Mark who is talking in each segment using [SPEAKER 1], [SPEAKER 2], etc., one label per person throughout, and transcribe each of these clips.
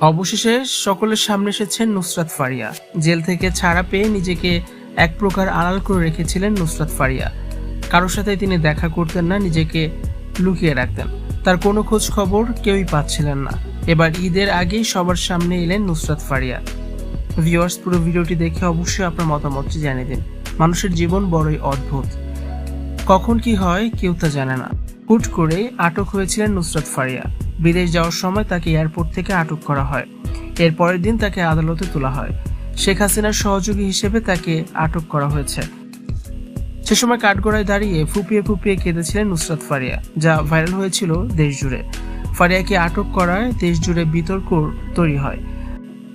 [SPEAKER 1] অবশেষে সকলের সামনে এসেছেন নুসরাত ফারিয়া। জেল থেকে ছাড়া পেয়ে নিজেকে এক প্রকার আড়াল করে রেখেছিলেন নুসরাত ফারিয়া। কারোর সাথে তিনি দেখা করতেন না, নিজেকে লুকিয়ে রাখতেন। তার কোনো খোঁজ খবর কেউই পাচ্ছিলেন না। এবার ঈদের আগেই সবার সামনে এলেন নুসরাত ফারিয়া। ভিউয়ার্স, পুরো ভিডিওটি দেখে অবশ্যই আপনার মতামতটি জানিয়ে দিন। মানুষের জীবন বড়ই অদ্ভুত। কখন কি হয় কেউ তা জানে না। হুট করে আটক হয়েছিলেন নুসরাত ফারিয়া। বিদেশ যাওয়ার সময় তাকে এয়ারপোর্ট থেকে আটক করা হয়। এর পরের দিন তাকে আদালতে তোলা হয়। শেখ হাসিনার সহযোগী হিসেবে তাকে আটক করা হয়েছে। সে সময় কাঠগড়ায় দাঁড়িয়ে ফুপিয়ে ফুপিয়ে কেঁদেছিলেন নুসরাত ফারিয়া, যা ভাইরাল হয়েছিল দেশ জুড়ে ফারিয়াকে আটক করায় দেশ জুড়ে বিতর্ক তৈরি হয়।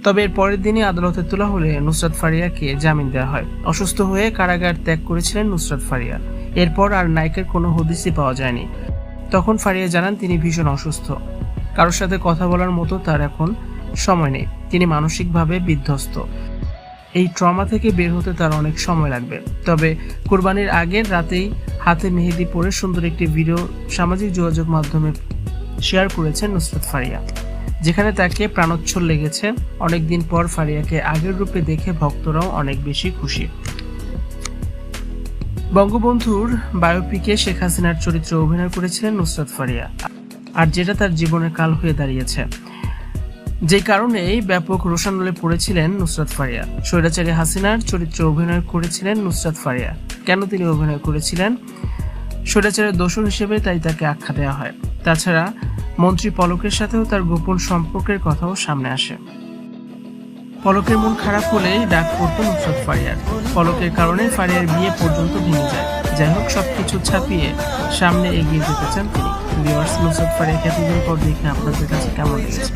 [SPEAKER 1] তবে এর পরের দিনই আদালতে তোলা হলে নুসরাত ফারিয়াকে জামিন দেওয়া হয়। অসুস্থ হয়ে কারাগার ত্যাগ করেছিলেন নুসরাত ফারিয়া। এরপর আর নায়কের কোনো হদিসই পাওয়া যায়নি। তখন ফারিয়া জানান তিনি ভীষণ অসুস্থ। কারোর সাথে কথা বলার মতো তার এখন সময় নেই। তিনি মানসিকভাবে বিধ্বস্ত। এই ট্রমা থেকে বের হতে তার অনেক সময় লাগবে। তবে কোরবানির আগের রাতেই হাতে মেহেদি পরে সুন্দর একটি ভিডিও সামাজিক যোগাযোগ মাধ্যমে শেয়ার করেছেন নুসরাত ফারিয়া, যেখানে তাকে প্রাণোচ্ছল লেগেছে। অনেকদিন পর ফারিয়াকে আগের রূপে দেখে ভক্তরাও অনেক বেশি খুশি। বঙ্গবন্ধুর বায়োপিকে শেখ হাসিনার চরিত্রে অভিনয় করেছিলেন নুসরাত ফারিয়া, আর যেটা তার জীবনের কাল হয়ে দাঁড়িয়েছে। যে কারণেই ব্যাপক রোশানলে পড়েছিলেন নুসরাত ফারিয়া। স্বৈরাচারী হাসিনার চরিত্রে অভিনয় করেছিলেন নুসরাত ফারিয়া। কেন তিনি অভিনয় করেছিলেন? স্বৈরাচারের দোষর হিসেবে তাই তাকে আখ্যা দেওয়া হয়। তাছাড়া মন্ত্রী পলকের সাথেও তার গোপন সম্পর্কের কথাও সামনে আসে। পলকের মন খারাপ হলেই ডাক পড়তো উৎসব ফারিয়ার। পলকের কারণে ফারিয়ার বিয়ে পর্যন্ত ভেঙে যায়। যাই হোক সব কিছু ছাপিয়ে সামনে এগিয়ে যেতে চান তিনি। ভিওয়ার্স মুসফ ফারিয়া এতদিন পর দেখে আপনাদের কাছে কেমন লেগেছে?